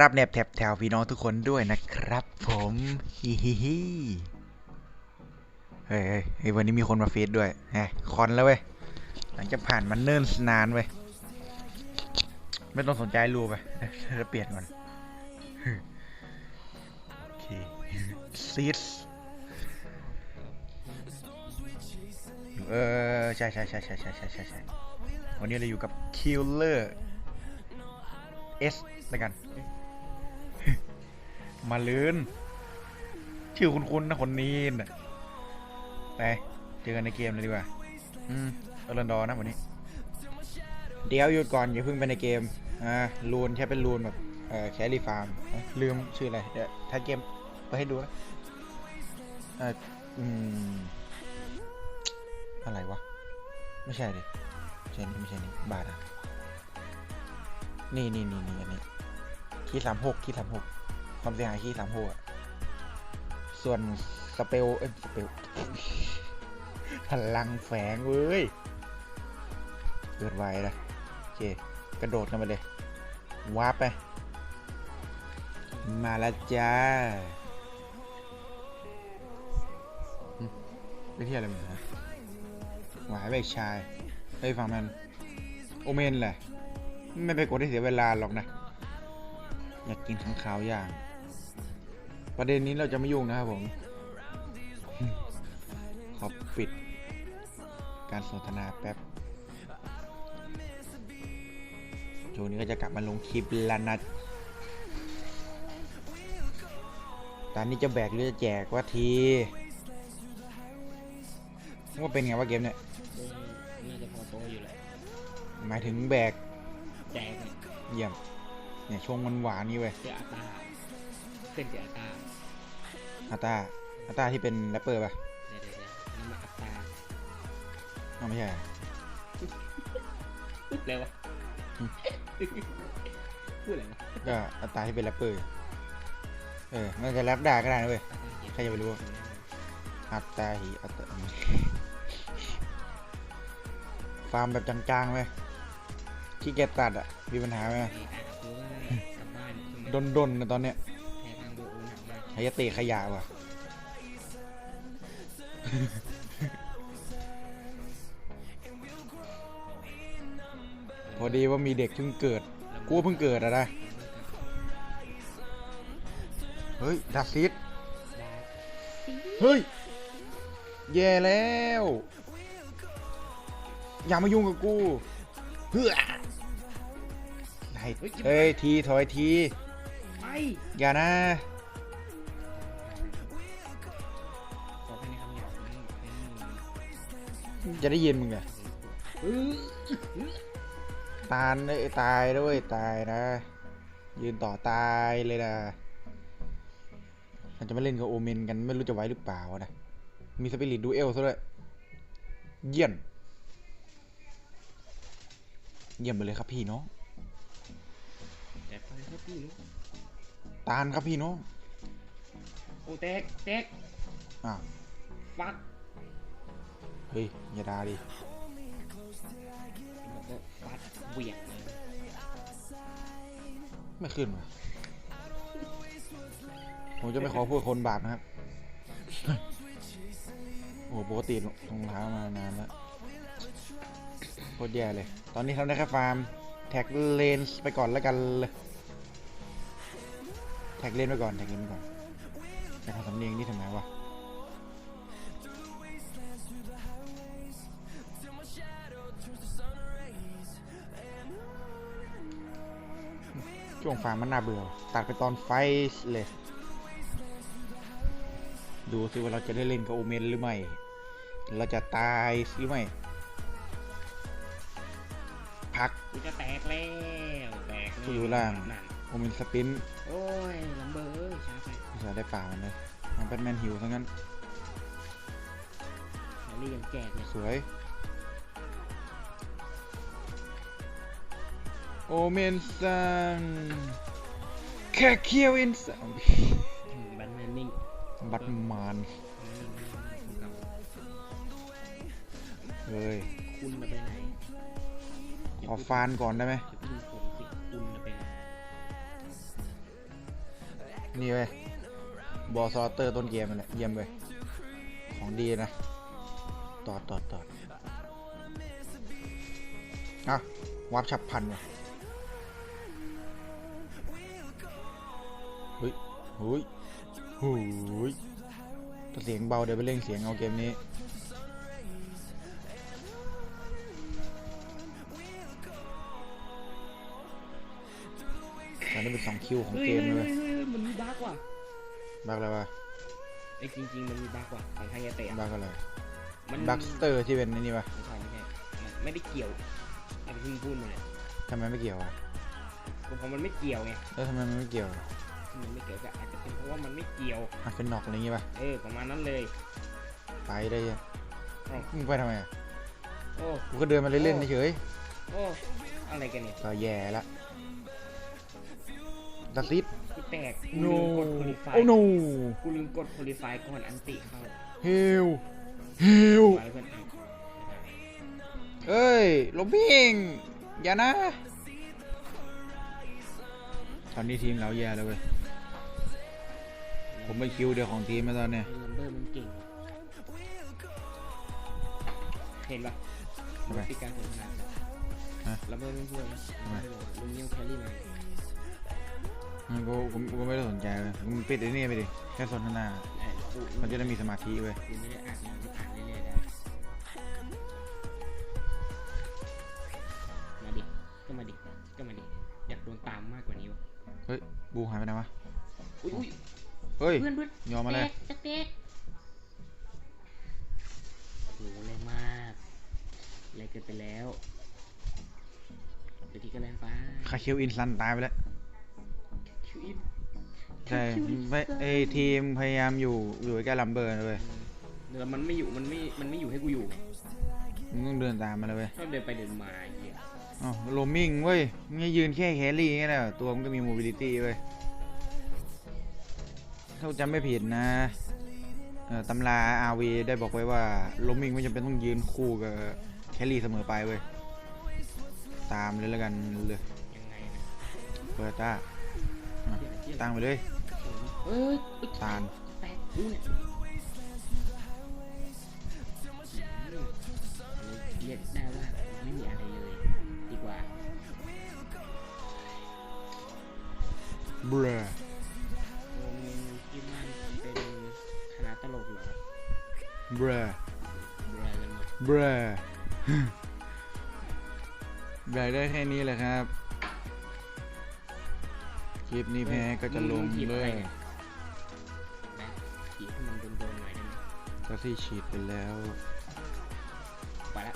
รับแนบแถบแถวพี่น้องทุกคนด้วยนะครับ ผมฮิฮิฮิเฮ้ยเฮ้ยวันนี้มีคนมาฟีดด้วยแหมคอนแล้วเว้ยหลังจากผ่านมันเนิ่นนานเว้ยไม่ต้องสนใจรูไปเดี๋ยวเราเปลี่ยนก่อนโอเคซีดเออใช่ใช่ใช่ใช่ใช่ใช่ใช่ใช่วันนี้เราอยู่กับ Killer S แล้วกัน มาลืนชื่อคุ้นๆนะคนนี้นะไปเจอกันในเกมเลยดีกว่า อืมเอรันดอนะวันนี้ เดี๋ยวหยุดก่อนอย่าเพิ่งไปในเกม อ่าลูนแค่เป็นลูนแบบเอ่อแครี่ฟาร์ม ลืมชื่ออะไร เดี๋ยวถ้าเกมไปให้ดูนะเอ่ออืม อะไรวะ ไม่ใช่ดิไม่ใช่นี่ไม่ใช่นี่บาทอะนี่นี่นี่นี่อันนี้คีสามหกคีสามหก ความเสียหายคีย์สามหกอะส่วนสเปลเอ้ยสเปลพลังแฝงเว้ยเกิดไวนะโอเค กระโดดกันไปเลย วาร์ปไป มาแล้วจ้าหึไปเที่ยวอะไรมึงฮะหวายไปชาย ไปฟังมัน โอเมนแหละ ไม่ไปกดให้เสียเวลาหรอกนะ อยากกินข้างขาวอย่าง ประเด็นนี้เราจะไม่ยุ่งนะครับผม ขอปิด การสนทนาแป๊บช่วงนี้ก็จะกลับมาลงคลิปแล้วนะตอนนี้จะแบกหรือจะแจกว่าทีว่าเป็นไงว่าเกมเนี่ยน่าจะพอโตอยู่แหละหมายถึงแบก แจกเนี่ยเยี่ยม เนี่ยช่วงมันหวานๆนี่เว้ยเจออาตาเส้นเจออาตา อาตาอาตาที่เป็นแรปเปอร์ป่ะเดี๋ยวเดี๋ยวเดี๋ยวนั่นมาอาตาอ้าวไม่ใช่เหรอพูดเลยวะอืม พูดอะไรวะก็อาตาที่เป็นแรปเปอร์เออมันจะแรปได้ก็ได้นะเว้ยใครจะไปรู้ อัตตาหิอัตตาฟาร์มแบบจางๆไหมขี้เกียจตัดอะ มีปัญหาไหมไอ้อาคือว่ากลับบ้านช่วงนี้ดนๆนะตอนเนี้ยแพ้ทางโบ อูหนักมากใช้เตะขยะว่ะ พอดีว่ามีเด็กเพิ่งเกิด กูก็เพิ่งเกิดอะนะ เฮ้ยดักซิดเฮ้ย แย่แล้ว อย่ามายุ่งกับกูเฮ้ยเฮ้ย ที ถอยทีไปอย่านะ จะได้ยินมึงอะเออตายเอ้ยตายด้วยตายนะ ยืนต่อตายเลยนะมันจะมาเล่นกับโอเมนกันไม่รู้จะไหวหรือเปล่านะ มีสปิริตดูเอลซะด้วย เยี่ยม เยี่ยมไปเลยครับพี่น้องแต่ไปครับพี่ลูกตานครับพี่น้องโอ้แตกแตกอ้าวฟัก เฮ้ยอย่าด่าดิแล้วก็ฟัดเหวี่ยงเลยไม่ขึ้นว่ะผมจะไม่ขอพูดคนบาปนะครับ โอ้โหปกติรองเท้ามานานแล้วโคตรแย่เลย ตอนนี้ทำได้แค่ฟาร์ม แท็กเลนส์ไปก่อนแล้วกันเลยแท็กเลนไปก่อนแท็กเลนไปก่อนแต่คำสำเนียงนี่ทำไมวะ ช่วงฟาร์มมันน่าเบื่อ ตัดไปตอนไฟท์เลย ดูสิว่าเราจะได้เล่นกับโอเมนหรือไม่ เราจะตายหรือไม่ พักกูจะแตกแล้วแตกกูอยู่ล่าง นั่นโอเมนสปิน โอ้ยลำเบอร์เอ้ยช้าไปอุตส่าห์ได้ป่ามันเลยมันแบทแมนหิวทั้งนั้น แฮร์รี่ยังแจกเลยสวย โอเมนซันแค่เคียวอินซันแบนแมนนิ่งบัตมานนิ่งๆกับเฮ้ยคุณน่ะไปไหนขอฟานก่อนได้ไหมจะพึ่งผมสิคุณน่ะไปไหนนี่เว้ยบอสซอเตอร์ต้นเกมมันแหละเยี่ยมเว้ยของดีนะตอดตอดตอดอะวับฉับพลันว่ะ ฮ้ยเฮ้ยเฮ้ยถ้าเสียงเบาเดี๋ยวไปเร่งเสียงเอาเกมนี้แต่นี่เป็นสองคิวของเฮ้ยเกมเฮ้ยเลเฮ้ยยเฮ้ยมันมีบั๊กว่ะบักอะไรวะไอ้จริงๆมันมีบั๊กว่ะของไฮยาเตะอะบักอะไรมันบักสเตอร์ที่เป็นไอ้นี่ปะไม่ใช่ไม่ใช่มันไม่ได้เกี่ยวอันที่มึงพูดมาเนี่ยทำไมไม่เกี่ยวอะก็เพราะมันไม่เกี่ยวไงแล้วทำไมมันไม่เกี่ยวอะ ที่มันไม่เกี่ยวก็อาจจะเป็นเพราะว่ามันไม่เกี่ยวอะเป็นนอกอะไรอย่างงี้ปะเออประมาณนั้นเลยไปได้ยังเอ้ามึงไปทำไมอะโอ้กูก็เดินมาเล่นๆเฉยโอ้อะไรกันเนี่ยๆก็แย่ละดัซิดกูแตกกูโนลืมกดโพลิฟายโอ้โนกูลืมกดโพลิฟายก่อนอันติเข้าเฮลเฮลไว้เพื่อนเอาเอ้ยลมพิงอย่านะ ตอนนี้ทีมเราแย่แล้วเว้ย ผมไม่คิวเดียวของทีมมาตอนเนี้ยลัมเบอร์มันเก่ง เห็นปะทำไมปีการสนทนาฮะลัมเบอร์ไม่ช่วยนะทำไม ลุงเงี้ยวแครี่มามันกูกูกูไม่ได้สนใจเลยมึงปิดไอ้นี่ไปดิแค่สนทนาเอ้ยกูมันจะได้มีสมาธิเว้ยกูไม่ได้อ่านมันอ่านเรื่อยๆได้ มาดิ ก็มาดิ ก็มาดิ อยากโดนตามมากกว่านี้วะเฮ้ยบูหายไปไหนวะ อุ้ยอุ้ย เฮ้ยเพื่อนเพื่อนยอมมาเลยแตกแตกโหแรงมากแรงเกินไปแล้วเดี๋ยวทีก็แรงไปคาคิวอินซันตายไปแล้วคิวอินใช่ไม่ไอทีมพยายามอยู่อยู่ใกล้ลัมเบอร์นะเว้ยเดี๋ยวมันไม่อยู่มันไม่มันไม่อยู่ให้กูอยู่ไงมึงต้องเดินตามมาเลยเว้ยชอบเดินไปเดินมาไอ้เหี้ยอ๋อโรมมิ่งเว้ยมึงจะยืนแค่แครี่แค่นั้นเหรอตัวมันก็มีโมบิลิตี้เว้ย ถ้าจำไม่ผิดนะเอ่อตำราอาวีได้บอกไว้ว่าโรมมิ่งไม่จำเป็นต้องยืนคู่กับแครี่เสมอไปเว้ย ตามเลยแล้วกันเลยยังไงนะเปิดตาอะเหี้ยเหี้ยตั้งไปเลยเอ้ยอุ๊ยตาลแตกกูเนี่ แบกได้แค่นี้แหละครับ คลิปนี้แพ้ก็จะลงมึถีบเลอะไรยนี่แบ็คถีบให้มันโดนๆหน่อยได้ไหมก็ที่ฉีดไปแล้ว ไปละ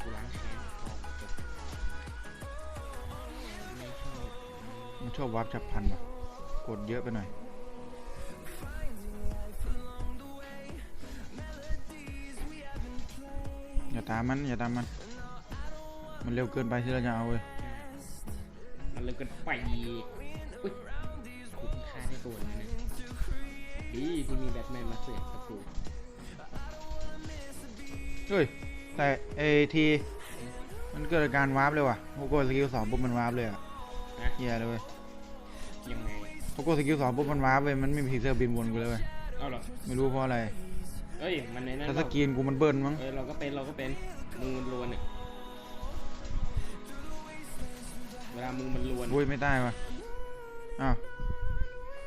กูล้างแค้นออกจบไม่ชอบมันชอบวับฉับพลันว่ะกดเยอะไปหน่อย อย่าตามมัน อย่าตามมัน มันเร็วเกินไปที่เราจะเอาเว้ยมันเลยเกันไปอุ้ยกูเพิ่งฆ่าได้ตัวนึงนะดีที่มีแบทแมนมาเสือกกับกูเฮ้ย แต่เอทีมันเกิดอาการวาร์ปเลยว่ะพอกดสกิลสองปุ๊บมันวาร์ปเลยอะนะแย่เลยเว้ยยังไงพอกดสกิลสองปุ๊บมันวาร์ปเว้ยมันไม่มีผีเสื้อบินวนกูเลยเว้ยเอาเหรอไม่รู้เพราะอะไรเอ้ยมันในนั้นถ้าสเรากินกูมันเบิ้ลมั้งเออเราก็เป็นเราก็เป็นมือมันรวนเนี่ยามือมันรวนโอ้ยไม่ได้ว่ะอ้าว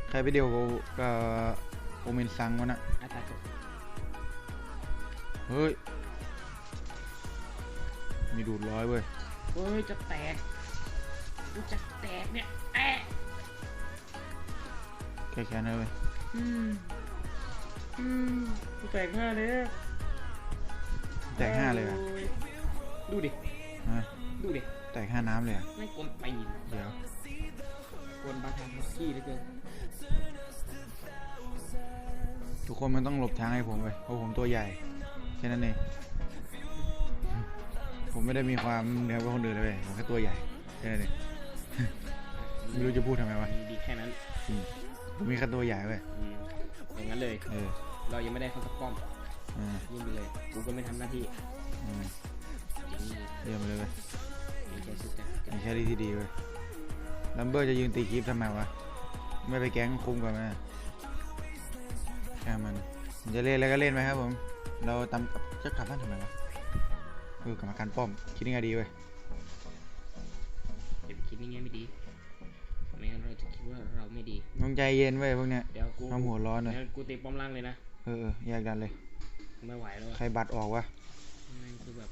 ใครไปเดียวกับกับโอเมนซังวะน่ะอาตาตกเฮ้ย มีดูดร้อยเว้ยเฮ้ยจะแตกกูจะแตกเนี่ยแอะแค่แค่นั้นเว้ยอืมอืมกูแตกห้าเลยอะแตกห้าเลยอะโดูดิฮะดูดิ แตกห้าน้ำเลยอะไม่กลนตีนเดี๋ยวกวนบาทางมักกี้เหลือเกินทุกคนมันต้องหลบทางให้ผมเว้ยเพราะผมตัวใหญ่แค่นั้นเองผมไม่ได้มีความเหนือกว่าคนอื่นเลยเว้ยผมแค่ตัวใหญ่แค่นั้นเอง ไม่รู้จะพูดทำไมวะมีดีแค่นั้นอืมผมมีแค่ตัวใหญ่เว้ยอืมอย่างนั้นเลย เออเรายังไม่ได้เข้าสักป้อมอ่ายิ่งไปเลย กูก็ไม่ทำหน้าที่อ่าอย่างนี้เลยเยี่ยมเลยเว้ย มีใจสุดจัดมีแค่ที่ที่ดีเว้ยลัมเบอร์จะยืนตีคลิปทำไมวะ ไม่ไปแก๊งคุ้มกว่าไหมแค่มันมันจะเล่นอะไรก็เล่นไปครับผม เราตามจะกลับบ้านทำไมวะเออกรรมการป้อม คิดยังไงดีเว้ยอย่าไปคิดอย่างเงี้ยไม่ดีไม่งั้นเราจะคิดว่าเราไม่ดีต้องใจเย็นเว้ยพวกเนี้ยเดี๋ยวกูทำหัวร้อนหน่อยเดี๋ยวกูตีป้อมล่างเลยนะ เออเออแยกกันเลย ไม่ไหวแล้วอะใครบัตรออกวะมันคือแบบ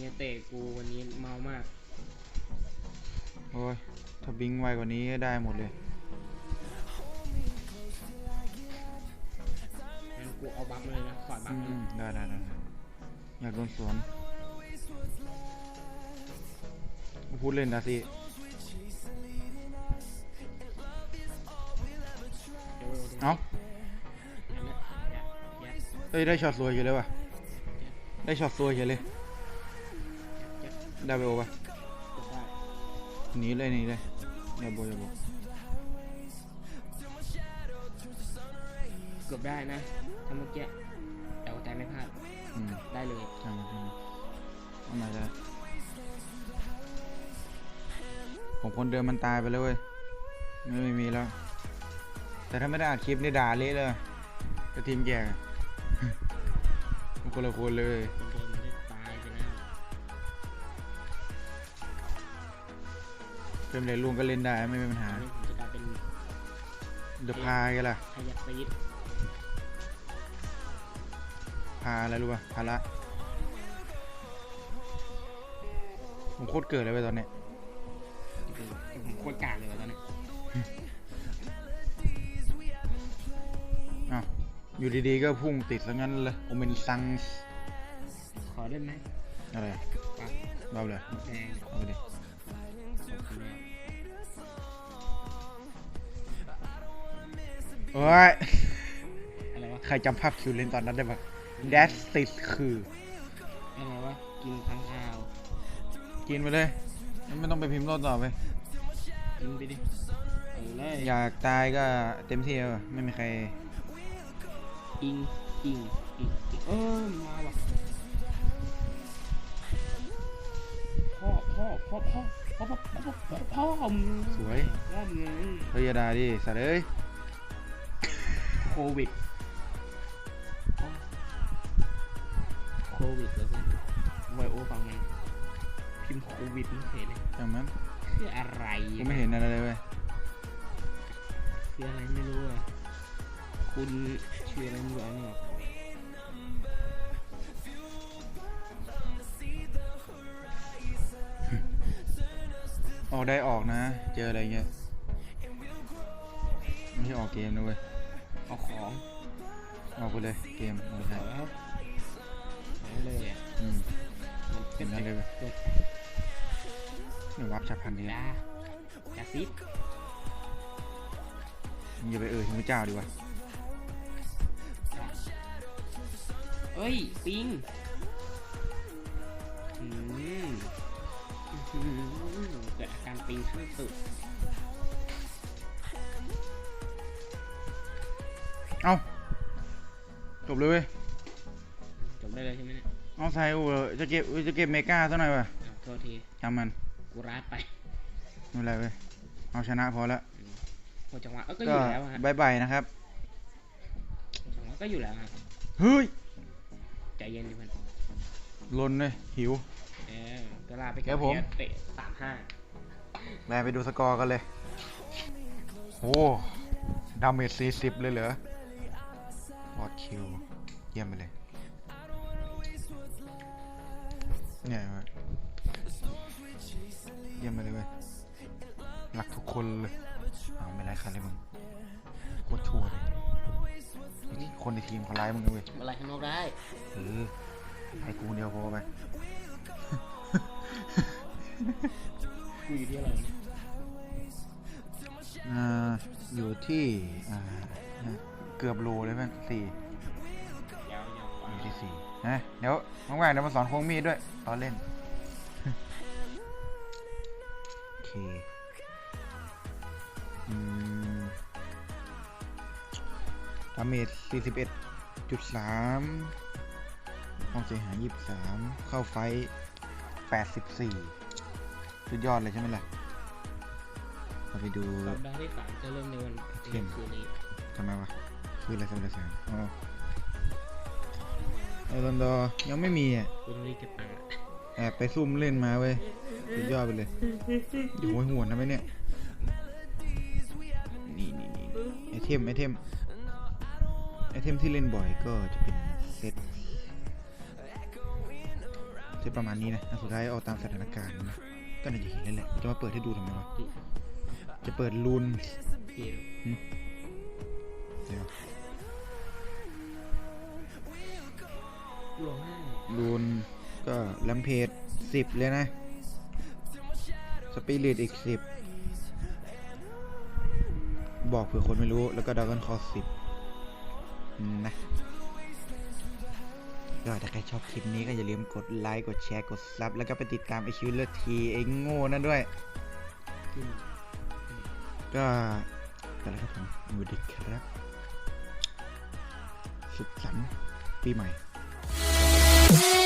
เงี้ยเตะกูวันนี้เมามาก โอ้ย ถ้าบิงไวกว่านี้ได้หมดเลย งั้นกูเอาบัฟมาเลยนะขอดบัอืฟเลยมได้ได้ได้ได้อยากโดนสวนพูดเล่นนะสิเดี๋ยวดี๋ยวเอ้าอย่าอย่าเอ้ยได้ช็อตสวยอยู่เลยว่ะ ได้ช็อตสวยอยู่เลย อย่าได้ไปโอป่ะกดได้หนีเลยหนีเลยอย่าโบอย่าโบเกือบได้นะถ้าเมื่อกี้แต่ว่าใจไม่พลาดอืมได้เลยช่างมันช่างมันเอามาได้ผมคนเดิมมันตายไปแล้วเว้ยไม่ไม่มีแล้ว แต่ถ้าไม่ได้อัดคลิปนี่ด่าเละเลยก็ทีมแก่มันคนละคนเลยคนเดิ เฟรมเรทลุงก็เล่นได้ไม่มีปัญหาอันนี้ผมจะกลายเป็นเดอะพากันล่ะขยักซีดพาอะไรรู้ป่ะพาละผมโคตรเกิดเลยเว้ยตอนเนี้ยคือผมโคตรกลางเลยว่ะตอนนี้อ้าวอยู่ดีๆก็พุ่งติดซะงั้นเลยโอเมนซังขอได้ไหมอะไรปักบ้าเลยแดงเอาไปดิ โอ้ยอะไรวะ ใครจำภาพคิวเลนตอนนั้นได้ปะแดสติดคือ อะไรวะ กินข้างข้าว กินไปเลยไม่ต้องไปพิมพ์โน้ตต่อไป กินไปดิเอาเลยอยากตายก็เต็มที่แล้วไม่มีใคร อิงอิงอิงอิงเออมาว่ะพ่อพ่อพ่อพ่อพ่อพ่อพ่อพ่อพ่อพ่อมึงสวย พ่อมึง เฮ้ยอย่าด่าดิสัตว์เอ้ย โควิด โควิดแล้วสิไวโอฟังมันพิมพ์โควิดไม่เห็นเลยจังมันคืออะไรกูไม่เห็นอะไรเลยเว้ยคืออะไรไม่รู้อะคุณชื่ออะไรไม่รู้อะเนี่ยออกได้ออกนะ เจออะไรเงี้ยไม่ใช่ออกเกมนะเว้ย เอาของออกไปเลยเกมไม่เอใช่อเอาเลยอะอืมมันเห็นแล้วเลยเว้ยเกิดเดี๋ยววับฉับพลันนี้ดาดาซิดมึงอย่าไปเอ่ยถึงพระเจ้าดีกว่าเอ้ย ปิงอืมอื้อหือเกิดอาการปิงขั้นสุด จบเลยเว้ยจบได้เลยใช่ไหมเนี่ยเอาไซอูจะเก็บจะเก็บเมกาซะหน่อยว่ะอ้าวโทษที จำมันกูรัดไปไม่เป็นไรเว้ยเอาชนะพอละหมดจังหวะเออก็อก็ยู่แล้วฮะบายบายนะครับจังหวะก็อยู่แล้วฮะเฮ้ยใจเย็นดิมันลนเลยหิว เออก็ลาไปครับผมเตะสามห้าแม่ไปดูสกอร์กันเลยโอ้ดาเมจสี่สิบเลยเหรอ วอดคิว เยี่ยมไปเลย เนี่ยเว้ยเยี่ยมไปเลยเว้ยรักทุกคนเลยเอาไม่ไล่ใครเลยมึงโคตรชั่วเลยนี่คนในทีมเขาไล่มึงนะเว้ยอะไรข้างนอกได้เออให้กูเดียวพอไป กูอยู่ที่อะไรเนี่ยอ่า อยู่ที่ อ่า เกือบโลเลยแม่งสี่ยาวยาวอยู่ที่สี่นะเดี๋ยวว่างๆเดี๋ยวมาสอนโค้งมีดด้วยตอนเล่นโอเคอืมดาเมจสี่สิบเอ็ดจุดสามความเสียหายยี่สิบสามเข้าไฟแปดสิบสี่สุดยอดเลยใช่ไหมล่ะเราไปดูสัปดาห์ที่สามจะเริ่มในวันเข้มคืนนี้ทำไมวะ คืออะไรสัปดาห์สามอ๋อไอรอนดอร์ยังไม่มีอะกูต้องรีบเก็บตังค์อะแอบไปซุ่มเล่นมาเว้ยสุดยอดไปเลยอยู่หัวหัวนะไหมเนี่ย นี่นี่นี่ไอเทมไอเทมไอเทมที่เล่นบ่อยก็จะเป็นเซตเซตประมาณนี้นะอันสุดท้ายเอาตามสถานการณ์นะก็น่าจะเห็นแล้วแหละจะมาเปิดให้ดูทำไมวะที่จะเปิดลูนเกมเดี๋ยว ลูนก็แลมเพจสิบเลยนะ สปิริตอีกสิบบอกเผื่อคนไม่รู้แล้วก็ด r ก g นคอสิบนะก็ถ้าใครชอบคลิปนี้ก็อย่าลืมกดไลค์ กดแชร์ กดซับ แล้วก็ไปติดตามไอคิวเลอร์ทีไอโง่นั่นด้วย ก็ไปแล้วครับผมสวัสดีครับ สุขสันต์ปีใหม่ Yeah.